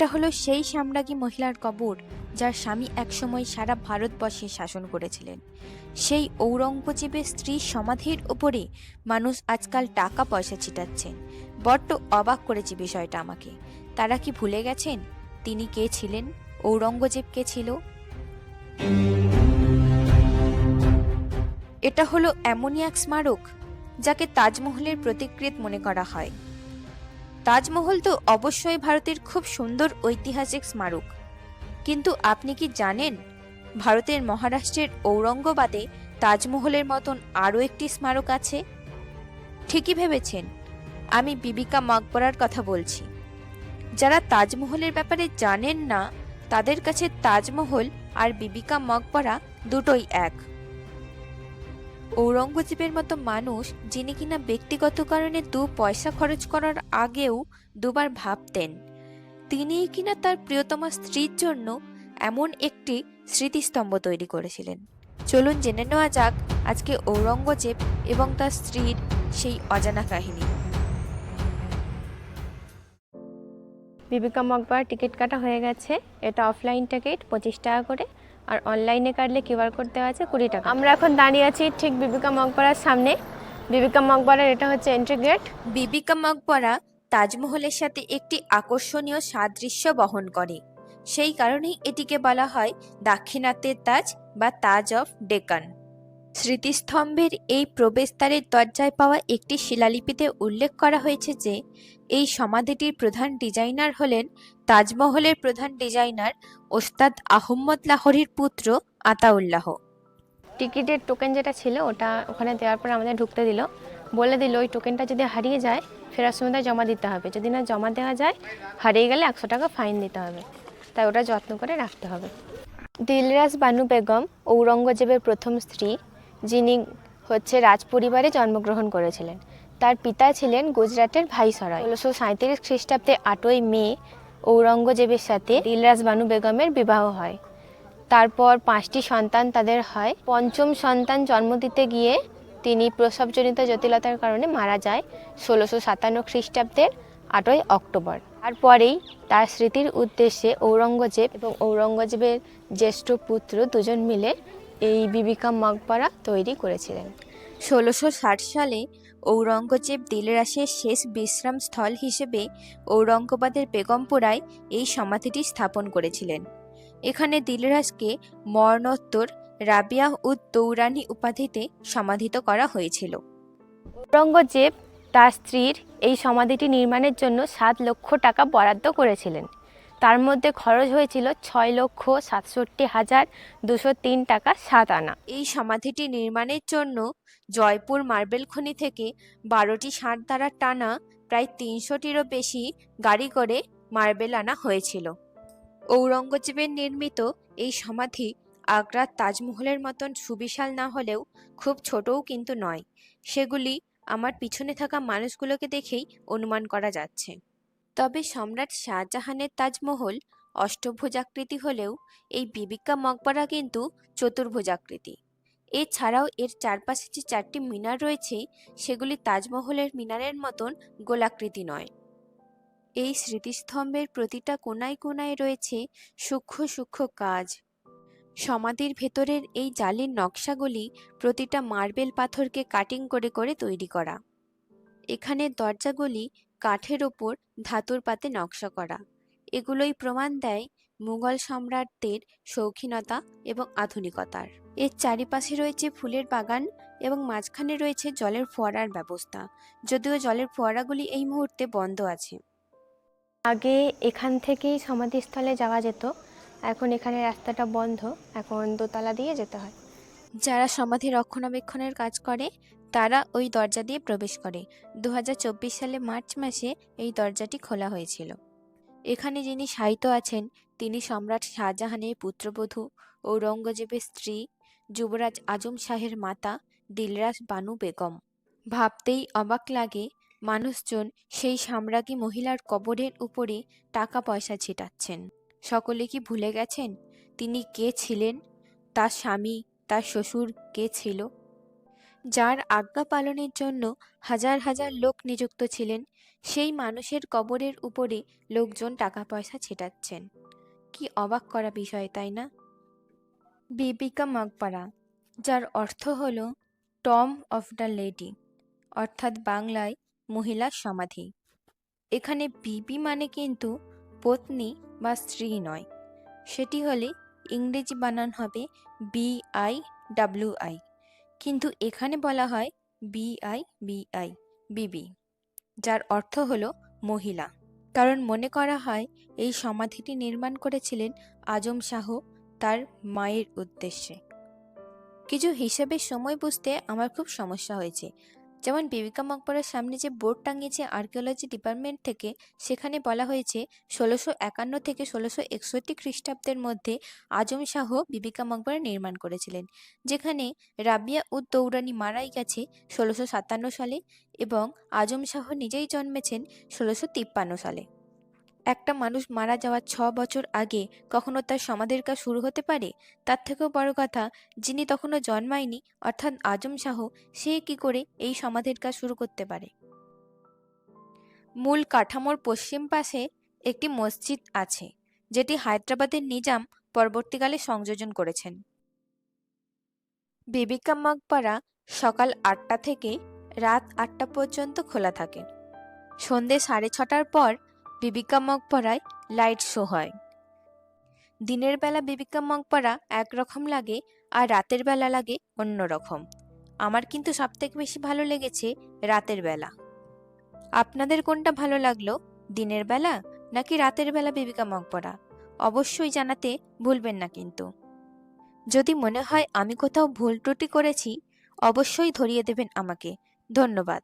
এটা হলো সেই সাম্রাজ্ঞী মহিলার কবর, যার স্বামী একসময় সারা ভারতবর্ষে শাসন করেছিলেন। সেই ঔরঙ্গজেবের স্ত্রীর সমাধির উপরে মানুষ আজকাল টাকা পয়সা ছিটাচ্ছে বড্ড অবাক করেছে বিষয়টা আমাকে। তারা কি ভুলে গেছেন? তিনি কে ছিলেন? ঔরঙ্গজেব কে ছিল? এটা হলো এমনই এক স্মারক, যাকে তাজমহলের প্রতিকৃত মনে করা হয়। তাজমহল তো অবশ্যই ভারতের খুব সুন্দর ঐতিহাসিক স্মারক। কিন্তু আপনি কি জানেন, ভারতের মহারাষ্ট্রের ঔরঙ্গবাদে তাজমহলের মতন আরও একটি স্মারক আছে? ঠিকই ভেবেছেন, আমি বিবিকা মকবরার কথা বলছি। যারা তাজমহলের ব্যাপারে জানেন না, তাদের কাছে তাজমহল আর বিবিকা মকবরা দুটোই এক। ঔরঙ্গজেবের মতো মানুষ যিনি কিনা ব্যক্তিগত কারণে দু পয়সা খরচ করার আগেও দুবার ভাবতেন, তিনিই কিনা তার প্রিয়তমা স্ত্রীর জন্য এমন একটি স্মৃতিস্তম্ভ তৈরি করেছিলেন। চলুন জেনে নেওয়া যাক আজকে ঔরঙ্গজেব এবং তার স্ত্রীর সেই অজানা কাহিনী। বিবেকা মকবার টিকিট কাটা হয়ে গেছে। এটা অফলাইন টিকিট, পঁচিশ টাকা করে। আর অনলাইনে কাটলে কিউআর কোড দেওয়া আছে কুড়ি টাকা। আমরা এখন দাঁড়িয়ে আছি ঠিক বিবিকা মকবরার সামনে। বিবিকা মকবরার এটা হচ্ছে এন্ট্রি গেট বিবিকা মকবরা তাজমহলের সাথে একটি আকর্ষণীয় সাদৃশ্য বহন করে। সেই কারণেই এটিকে বলা হয় দাক্ষিণাত্যের তাজ বা তাজ অফ ডেকান। স্মৃতিস্তম্ভের এই প্রবেশদ্বারের দরজায় পাওয়া একটি শিলালিপিতে উল্লেখ করা হয়েছে যে, এই সমাধিটির প্রধান ডিজাইনার হলেন তাজমহলের প্রধান ডিজাইনার ওস্তাদ আহম্মদ লাহরির পুত্র আতাউল্লাহ। টিকিটের টোকেন যেটা ছিল, ওটা ওখানে দেওয়ার পর আমাদের ঢুকতে দিল। বলে দিল, ওই টোকেনটা যদি হারিয়ে যায়, ফেরার সময় জমা দিতে হবে। যদি না জমা দেওয়া যায়, হারিয়ে গেলে একশো টাকা ফাইন দিতে হবে। তাই ওটা যত্ন করে রাখতে হবে। দিলরাজ বানু বেগম ঔরঙ্গজেবের প্রথম স্ত্রী যিনি হচ্ছে রাজপরিবারে জন্মগ্রহণ করেছিলেন। তার পিতা ছিলেন গুজরাটের ভাইসরয়। ষোলোশো সাঁত্রিশ খ্রিস্টাব্দে আটই মে ঔরঙ্গজেবের সাথে দিলরাজ বানু বেগমের বিবাহ হয়। তারপর পাঁচটি সন্তান তাদের হয়। পঞ্চম সন্তান জন্ম দিতে গিয়ে তিনি প্রসবজনিত জটিলতার কারণে মারা যায় ষোলোশো সাতান্ন খ্রিস্টাব্দের আটই অক্টোবর। তারপরেই তার স্মৃতির উদ্দেশ্যে ঔরঙ্গজেব এবং ঔরঙ্গজেবের জ্যেষ্ঠ পুত্র দুজন মিলে এই বিবিকা মকবরা তৈরি করেছিলেন। ষোলোশো ষাট সালে ঔরঙ্গজেব দিলরাসের শেষ বিশ্রাম স্থল হিসেবে ঔরঙ্গবাদের বেগমপুরায় এই সমাধিটি স্থাপন করেছিলেন। এখানে দিলরাসকে মরণোত্তর রাবিয়াহ উদ দৌরানি উপাধিতে সমাধিত করা হয়েছিল। ঔরঙ্গজেব তার স্ত্রীর এই সমাধিটি নির্মাণের জন্য সাত লক্ষ টাকা বরাদ্দ করেছিলেন। তার মধ্যে খরচ হয়েছিল ছয় লক্ষ সাতষট্টি হাজার দুশো তিন টাকা সাত আনা। এই সমাধিটি নির্মাণের জন্য জয়পুর মার্বেল খনি থেকে বারোটি ষাট দ্বারা টানা প্রায় তিনশোটিরও বেশি গাড়ি করে মার্বেল আনা হয়েছিল। ঔরঙ্গজেবের নির্মিত এই সমাধি আগ্রার তাজমহলের মতন সুবিশাল না হলেও খুব ছোটও কিন্তু নয়। সেগুলি আমার পিছনে থাকা মানুষগুলোকে দেখেই অনুমান করা যাচ্ছে। তবে সম্রাট শাহজাহানের তাজমহল অষ্টভুজাকৃতি হলেও এই বিবিকা মকবরা কিন্তু চতুর্ভুজাকৃতি। এছাড়াও এর চারপাশে যে চারটি মিনার রয়েছে, সেগুলি তাজমহলের মিনারের মতন গোলাকৃতি নয়। এই স্মৃতিস্তম্ভের প্রতিটা কোনায় কোনায় রয়েছে সূক্ষ্ম সূক্ষ্ম কাজ। সমাধির ভেতরের এই জালির নকশাগুলি প্রতিটা মার্বেল পাথরকে কাটিং করে করে তৈরি করা। এখানে দরজাগুলি কাঠের ওপর ধাতুর পাতে নকশা করা। এগুলোই প্রমাণ দেয় মুঘল সম্রাটদের শৌখিনতা এবং আধুনিকতার। এর চারিপাশে রয়েছে ফুলের বাগান এবং মাঝখানে রয়েছে জলের ফোয়ারার ব্যবস্থা। যদিও জলের ফোয়ারাগুলি এই মুহূর্তে বন্ধ আছে। আগে এখান থেকেই সমাধিস্থলে যাওয়া যেত। এখন এখানে রাস্তাটা বন্ধ। এখন দোতলা দিয়ে যেতে হয়। যারা সমাধি রক্ষণাবেক্ষণের কাজ করে তারা ওই দরজা দিয়ে প্রবেশ করে। দু হাজার চব্বিশ সালে মার্চ মাসে এই দরজাটি খোলা হয়েছিল। এখানে যিনি সাহিত্য আছেন, তিনি সম্রাট শাহজাহানের পুত্রবধূ, ঔরঙ্গজেবের স্ত্রী, যুবরাজ আজম শাহের মাতা, দিলরাজ বানু বেগম। ভাবতেই অবাক লাগে, মানুষজন সেই সাম্রাজ্ঞী মহিলার কবরের উপরে টাকা পয়সা ছিটাচ্ছেন। সকলে কি ভুলে গেছেন? তিনি কে ছিলেন? তার স্বামী, তার শ্বশুর কে ছিল? যার আজ্ঞা পালনের জন্য হাজার হাজার লোক নিযুক্ত ছিলেন, সেই মানুষের কবরের উপরে লোকজন টাকা পয়সা ছেটাচ্ছেন। কি অবাক করা বিষয়, তাই না? বিবিকা মকবরা যার অর্থ হল টম অফ দ্য লেডি অর্থাৎ বাংলায় মহিলার সমাধি। এখানে বিবি মানে কিন্তু পত্নী বা স্ত্রী নয়। সেটি হলে ইংরেজি বানান হবে বি আই ডাব্লিউ আই কিন্তু এখানে বলা হয় বিআই বিআই বিবি যার অর্থ হল মহিলা। কারণ মনে করা হয় এই সমাধিটি নির্মাণ করেছিলেন আজম শাহ তার মায়ের উদ্দেশ্যে। কিছু হিসাবে সময় বুঝতে আমার খুব সমস্যা হয়েছে। যেমন বিবিকা মকবরার সামনে যে বোর্ড টাঙিয়েছে আর্কিওলজি ডিপার্টমেন্ট থেকে, সেখানে বলা হয়েছে ষোলোশো একান্ন থেকে ষোলোশো একষট্টি খ্রিস্টাব্দের মধ্যে আজম শাহ বিবিকা মকবরা নির্মাণ করেছিলেন, যেখানে রাবিয়া উদ দৌরানি মারাই গেছে ষোলোশো সাতান্ন সালে এবং আজম শাহ নিজেই জন্মেছেন ষোলোশো তিপ্পান্ন সালে। একটা মানুষ মারা যাওয়ার ছ বছর আগে কখনো তার সমাধির কাজ শুরু হতে পারে? তার থেকেও বড় কথা, যিনি তখনও জন্মায়নি, অর্থাৎ আজম শাহ, সে কি করে এই সমাধির কাজ শুরু করতে পারে? মূল কাঠামোর পশ্চিম পাশে একটি মসজিদ আছে, যেটি হায়দ্রাবাদের নিজাম পরবর্তীকালে সংযোজন করেছেন। বিবিকা মকবরা সকাল আটটা থেকে রাত আটটা পর্যন্ত খোলা থাকে। সন্ধে সাড়ে ছটার পর বিবিকা মকবরায় লাইট শো হয়। দিনের বেলা বিবিকা মকবরা একরকম লাগে আর রাতের বেলা লাগে অন্য রকম আমার কিন্তু সবথেকে বেশি ভালো লেগেছে রাতের বেলা। আপনাদের কোনটা ভালো লাগল, দিনের বেলা নাকি রাতের বেলা বিবিকা মকবরা? অবশ্যই জানাতে ভুলবেন না কিন্তু। যদি মনে হয় আমি কোথাও ভুল ত্রুটি করেছি, অবশ্যই ধরিয়ে দেবেন আমাকে। ধন্যবাদ।